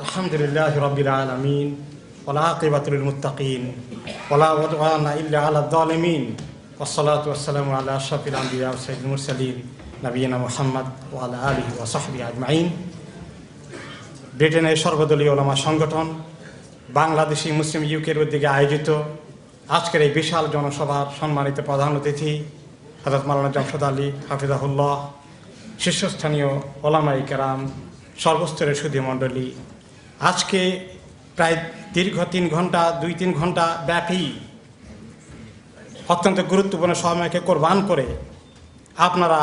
আলহামদুলিল্লাহ রবিল আলমিন ওলা আলা ব্রিটেনের সর্বদলীয় ওলামা সংগঠন, বাংলাদেশি মুসলিম ইউকের উদ্যোগে আয়োজিত আজকের এই বিশাল জনসভার সম্মানিত প্রধান অতিথি হজরত মালানা জামশদ আলী হাফিজাহুল্লাহ, শীর্ষস্থানীয় ওলামাই কেরাম, সর্বস্তরের সুধীমণ্ডলী আজকে প্রায় দীর্ঘ তিন ঘণ্টা, দুই তিন ঘণ্টা ব্যাপী অত্যন্ত গুরুত্বপূর্ণ সময়কে কোরবান করে আপনারা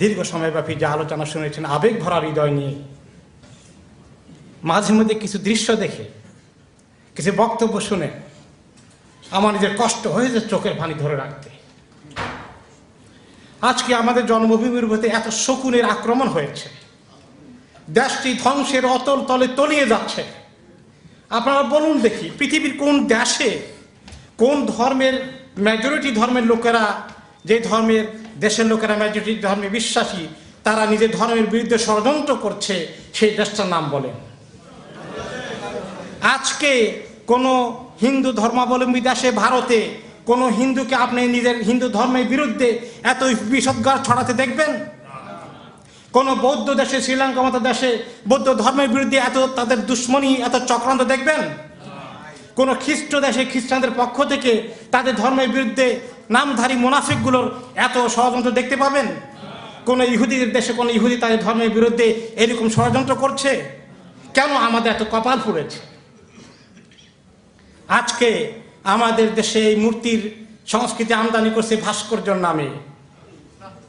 দীর্ঘ সময়ব্যাপী যে আলোচনা শুনেছেন, আবেগ ভরা হৃদয় নিয়ে মাঝে মধ্যে কিছু দৃশ্য দেখে, কিছু বক্তব্য শুনে আমার নিজের কষ্ট হয়েছে চোখের পানি ধরে রাখতে। আজকে আমাদের জন্মভূমির প্রতি এত শকুনের আক্রমণ হয়েছে। দেশটি ধ্বংসের অতল তলে তলিয়ে যাচ্ছে। আপনারা বলুন দেখি, পৃথিবীর কোন দেশে কোন ধর্মের মেজরিটি ধর্মের লোকেরা, যে ধর্মের দেশের লোকেরা মেজরিটি ধর্মে বিশ্বাসী, তারা নিজের ধর্মের বিরুদ্ধে ষড়যন্ত্র করছে, সেই দেশটার নাম বলেন। আজকে কোনো হিন্দু ধর্মাবলম্বী দেশে, ভারতে কোনো হিন্দুকে আপনি নিজের হিন্দু ধর্মের বিরুদ্ধে এত বিষদগার ছড়াতে দেখবেন? কোনো বৌদ্ধ দেশে, শ্রীলঙ্কা মতো দেশে বৌদ্ধ ধর্মের বিরুদ্ধে এত তাদের দুশ্মনী, এত চক্রান্ত দেখবেন? কোনো খ্রিস্ট দেশে, খ্রিস্টানদের পক্ষ থেকে তাদের ধর্মের বিরুদ্ধে নামধারী মুনাফিকগুলোর এত ষড়যন্ত্র দেখতে পাবেন? কোনো ইহুদিদের দেশে কোনো ইহুদি তাদের ধর্মের বিরুদ্ধে এরকম ষড়যন্ত্র করছে? কেন আমাদের এত কপাল পুড়েছে আজকে আমাদের দেশে এই মূর্তির সংস্কৃতি আমদানি করছে ভাস্কর্যর নামে।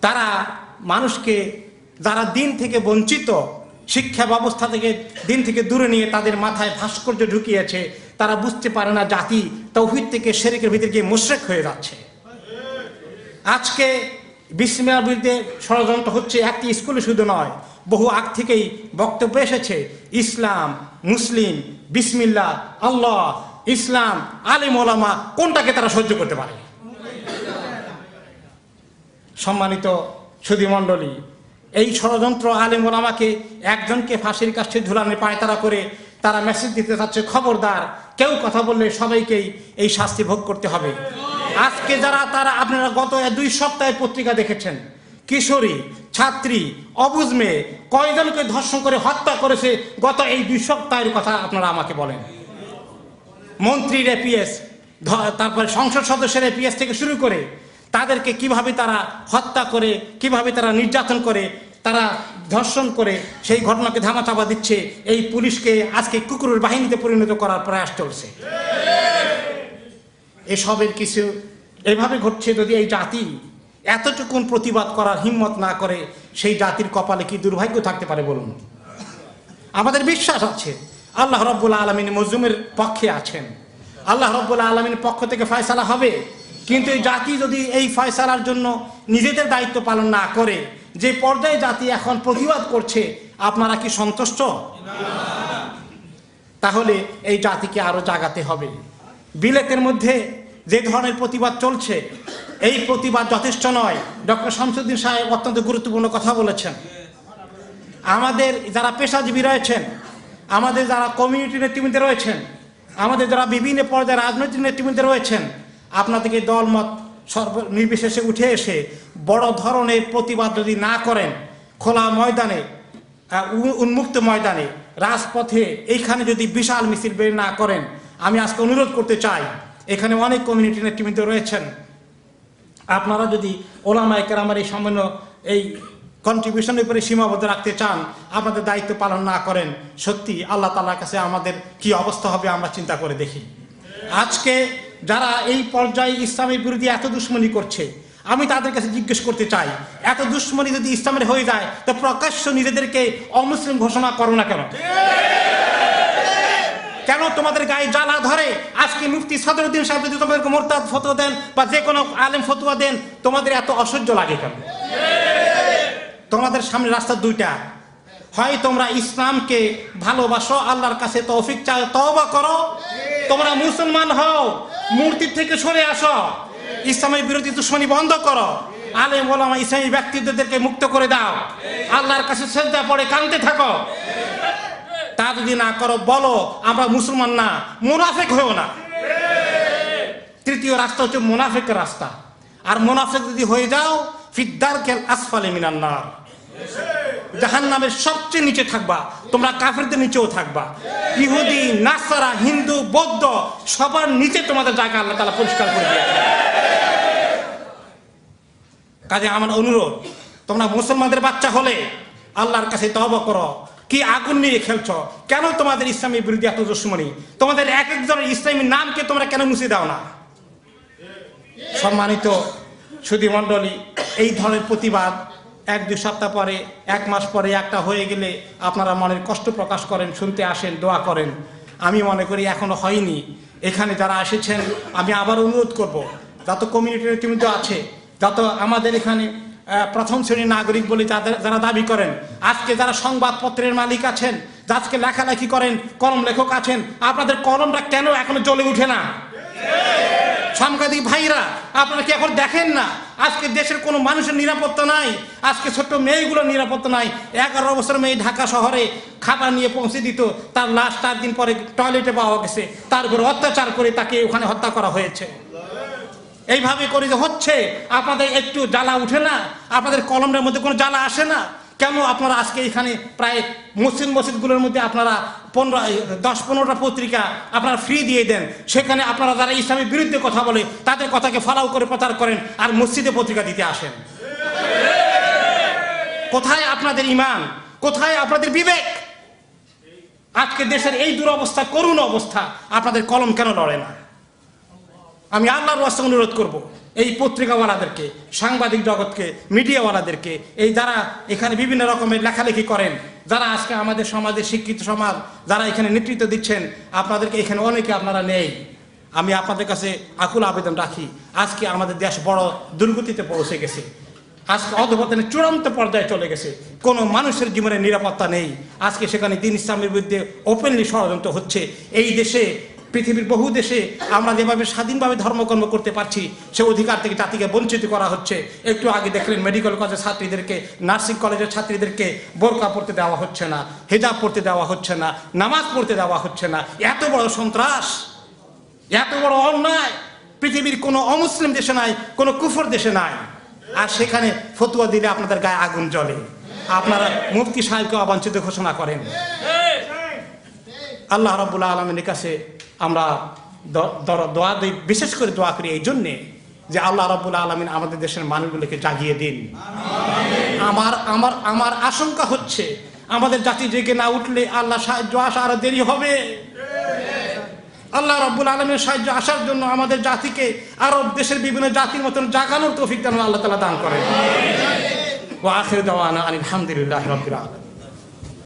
তারা মানুষকে যারা দিন থেকে বঞ্চিত শিক্ষা ব্যবস্থা থেকে দিন থেকে দূরে নিয়ে তাদের মাথায় ভাস্কর্য ঢুকিয়েছে, তারা বুঝতে পারে না জাতি তৌহিদ থেকে শেরেকের ভিতরে গিয়ে মুশ্রেক হয়ে যাচ্ছে। আজকে বিসমিয়ার বিরুদ্ধে ষড়যন্ত্র হচ্ছে একটি স্কুলে শুধু নয়, বহু আগ থেকেই বক্তব্য এসেছে, ইসলাম, মুসলিম বিসমিল্লা আল্লাহ, ইসলাম, আলিম, ওলামা, কোনটাকে তারা সহ্য করতে পারে? সম্মানিত সুধী মণ্ডলী এই ষড়যন্ত্র আলিম ওলামাকে একজনকে ফাঁসির কাছে ঝুলানে পায়তারা করে তারা মেসেজ দিতে চাচ্ছে, খবরদার, কেউ কথা বললে সবাইকেই এই শাস্তি ভোগ করতে হবে। আজকে যারা তারা আপনারা গত দুই সপ্তাহে পত্রিকা দেখেছেন, কিশোরী, ছাত্রী, অবুজ মেয়ে, কয়জনকে ধর্ষণ করে হত্যা করেছে, গত এই দুই সপ্তাহের কথা আপনারা আমাকে বলেন। মন্ত্রীর এপিএস তারপরে সংসদ সদস্যের এপিএস থেকে শুরু করে তাদেরকে কীভাবে তারা হত্যা করে, কীভাবে তারা নির্যাতন করে, তারা ধর্ষণ করে, সেই ঘটনাকে ধামাচাপা দিচ্ছে, এই পুলিশকে আজকে কুকুরের বাহিনীতে পরিণত করার প্রয়াস চলছে। এসবের কিছু এভাবে ঘটছে যদি এই জাতি এতটুকুন প্রতিবাদ করার হিম্মত না করে, সেই জাতির কপালে কি দুর্ভাগ্য থাকতে পারে বলুন? আমাদের বিশ্বাস আছে, আল্লাহ রব্বুল আলমিন মজুমের পক্ষে আছেন। আল্লাহ রব্বুল আলমিনের পক্ষ থেকে ফয়সালা হবে। কিন্তু এই জাতি যদি এই ফয়সালার জন্য নিজেদের দায়িত্ব পালন না করে, যে পর্যায়ে জাতি এখন প্রতিবাদ করছে, আপনারা কি সন্তুষ্ট? তাহলে এই জাতিকে আরও জাগাতে হবে। বিলেতের মধ্যে যে ধরনের প্রতিবাদ চলছে, এই প্রতিবাদ যথেষ্ট নয়। ডক্টর শামসুদ্দিন সাহেব অত্যন্ত গুরুত্বপূর্ণ কথা বলেছেন। আমাদের যারা পেশাজীবী রয়েছেন, আমাদের যারা কমিউনিটি নেতৃবৃন্দে রয়েছেন, আমাদের যারা বিভিন্ন পর্যায়ে রাজনৈতিক নেতৃবৃন্দে রয়েছেন আপনাদেরকে দলমত সর্ব নির্বিশেষে উঠে এসে বড় ধরনের প্রতিবাদ যদি না করেন খোলা ময়দানে উন্মুক্ত ময়দানে, রাজপথে এইখানে যদি বিশাল মিছিল বের না করেন, আমি আজকে অনুরোধ করতে চাই, এখানে অনেক কমিউনিটি নেতৃবৃন্দ রয়েছেন। আপনারা যদি ওলামায় আমার এই সামান্য এই কন্ট্রিবিউশনের উপরে সীমাবদ্ধ রাখতে চান, আপনাদের দায়িত্ব পালন না করেন, সত্যি আল্লাহ তালার কাছে আমাদের কি অবস্থা হবে আমরা চিন্তা করে দেখি। আজকে যারা এই পর্যায়ে ইসলামের বিরোধী এত দুশ্মনী করছে, আমি তাদের কাছে জিজ্ঞেস করতে চাই, এত দুশ্মনী যদি ইসলামের হয়ে যায়, তো প্রকাশ্য নিজেদেরকে অমুসলিম ঘোষণা করো না কেন? কেন তোমাদের গায়ে জ্বালা ধরে? আজকে মুফতি সদরুদ্দিন সাহেব যদি তোমাদেরকে মোরতাদ ফতোয়া দেন বা যে কোনো আলেম ফতোয়া দেন, তোমাদের এত অসহ্য লাগে কেন? তোমাদের সামনে রাস্তা দুইটা। হয় তোমরা ইসলামকে ভালোবাসো, আল্লাহর কাছে তৌফিক চাও, তওবা করো তোমরা মুসলমান হও মূর্তির থেকে সরে আসো। ইসলামের বিরোধী দুশ্মনী বন্ধ করো। আলেম, ওলামা, ইসলামী ব্যক্তিত্বদেরকে মুক্ত করে দাও। আল্লাহর কাছে শ্রদ্ধা পড়ে কানতে থাকো। তা যদি না করো, বলো, আমরা মুসলমান না, মুনাফেক হয়েও না। তৃতীয় রাস্তা হচ্ছে মুনাফেকের রাস্তা। আর মুনাফেক যদি হয়ে যাও ফিদ্দার কেল আসফালে মিনান্নার। জাহান নামের সবচেয়ে নিচে থাকবা, তোমরা কাফেরদের নিচেও থাকবা। ইহুদি, নাসারা, হিন্দু, বৌদ্ধ, সবার নিচে তোমাদের জায়গা আল্লাহ তালা পরিষ্কার করে দিয়েছে কাজে আমার অনুরোধ, তোমরা মুসলমানদের বাচ্চা হলে আল্লাহর কাছে তবা করো। কি আগুন নিয়ে খেলছ? কেন তোমাদের ইসলামী বিরোধী এত দুশ্মনী? তোমাদের এক একজনের ইসলামী নামকে তোমরা কেন মুছে দাও না? সম্মানিত সুধী মণ্ডলী, এই ধরনের প্রতিবাদ এক দুই সপ্তাহ পরে, এক মাস পরে একটা হয়ে গেলে আপনারা মনের কষ্ট প্রকাশ করেন, শুনতে আসেন, দোয়া করেন। আমি মনে করি এখনও হয়নি। এখানে যারা এসেছেন, আমি আবার অনুরোধ করব, যত কমিউনিটির ইতিমধ্যে আছে, যত আমাদের এখানে প্রথম শ্রেণির নাগরিক বলে যাদের, যারা দাবি করেন, আজকে যারা সংবাদপত্রের মালিক আছেন আজকে লেখালেখি করেন, কলম লেখক আছেন, আপনাদের কলমটা কেন এখনও জ্বলে উঠে না? সাংবাদিক ভাইরা, আপনারা কি এখন দেখেন না? আজকে দেশের কোনো মানুষের নিরাপত্তা নাই, আজকে ছোট্ট মেয়েগুলোর নিরাপত্তা নাই। এগারো বছর মেয়ে ঢাকা শহরে খাবার নিয়ে পৌঁছে দিত, তার লাশ চার দিন পরে টয়লেটে পাওয়া গেছে। তার উপর অত্যাচার করে তাকে ওখানে হত্যা করা হয়েছে। এইভাবে করে যে হচ্ছে, আপনাদের একটু জ্বালা উঠে না? আপনাদের কলমের মধ্যে কোনো জ্বালা আসে না? কেন আপনারা আজকে এখানে প্রায় মসজিদ মসজিদগুলোর মধ্যে আপনারা পনেরো দশ পনেরোটা পত্রিকা আপনারা ফ্রি দিয়ে দেন? সেখানে আপনারা যারা ইসলামের বিরুদ্ধে কথা বলে, তাদের কথাকে ফলাও করে প্রচার করেন আর মসজিদে পত্রিকা দিতে আসেন। কোথায় আপনাদের ইমান? কোথায় আপনাদের বিবেক? আজকে দেশের এই দুরবস্থা, করুণ অবস্থা, আপনাদের কলম কেন লড়ে না? আমি আল্লাহর অনুরোধ করব। এই পত্রিকাওয়ালাদেরকে, সাংবাদিক জগৎকে, মিডিয়াওয়ালাদেরকে, এই যারা এখানে বিভিন্ন রকমের লেখালেখি করেন, যারা আজকে আমাদের সমাজে শিক্ষিত সমাজ, যারা এখানে নেতৃত্ব দিচ্ছেন, আপনাদেরকে এখানে অনেকে আপনারা নেই। আমি আপনাদের কাছে আকুল আবেদন রাখি, আজকে আমাদের দেশ বড় দুর্গতিতে পৌঁছে গেছে। আজকে অধপতনের চূড়ান্ত পর্যায়ে চলে গেছে। কোনো মানুষের জীবনে নিরাপত্তা নেই। আজকে সেখানে দিন ইসলামের বিরুদ্ধে ওপেনলি ষড়যন্ত্র হচ্ছে। এই দেশে পৃথিবীর বহু দেশে আমরা যেভাবে স্বাধীনভাবে ধর্মকর্ম করতে পারছি সে অধিকার থেকে জাতিকে বঞ্চিত করা হচ্ছে। একটু আগে দেখলেন মেডিকেল কলেজের ছাত্রীদেরকে নার্সিং কলেজের ছাত্রীদেরকে বোরকা পড়তে দেওয়া হচ্ছে না হেজাব পড়তে দেওয়া হচ্ছে না নামাজ পড়তে দেওয়া হচ্ছে না। এত বড় সন্ত্রাস এত বড় অন্যায়। পৃথিবীর কোনো অমুসলিম দেশে নাই কোনো কুফর দেশে নাই। আর সেখানে ফতুয়া দিলে আপনাদের গায়ে আগুন জ্বলে। আপনারা মুফতি সাহেবকে অবাঞ্ছিত ঘোষণা করেন। আল্লাহ রাবুল্লাহ আলমের কাছে আমরা দোয়া দিই, বিশেষ করে দোয়া করি এই জন্যে যে আল্লাহ রাবুল্লাহ আলমিন আমাদের দেশের মানুষগুলোকে জাগিয়ে দিন। আমার আমার আমার আশঙ্কা হচ্ছে আমাদের জাতি জেগে না উঠলে আল্লাহ সাহায্য আসা আরও দেরি হবে। আল্লাহ রব্বুল আলমের সাহায্য আসার জন্য আমাদের জাতিকে আরব দেশের বিভিন্ন জাতির মতন জাগানোর তৌফিক দান আল্লাহ তালা দান করেন। ও আখের দেওয়ানা আলহামদুলিল্লাহ রবিল আলম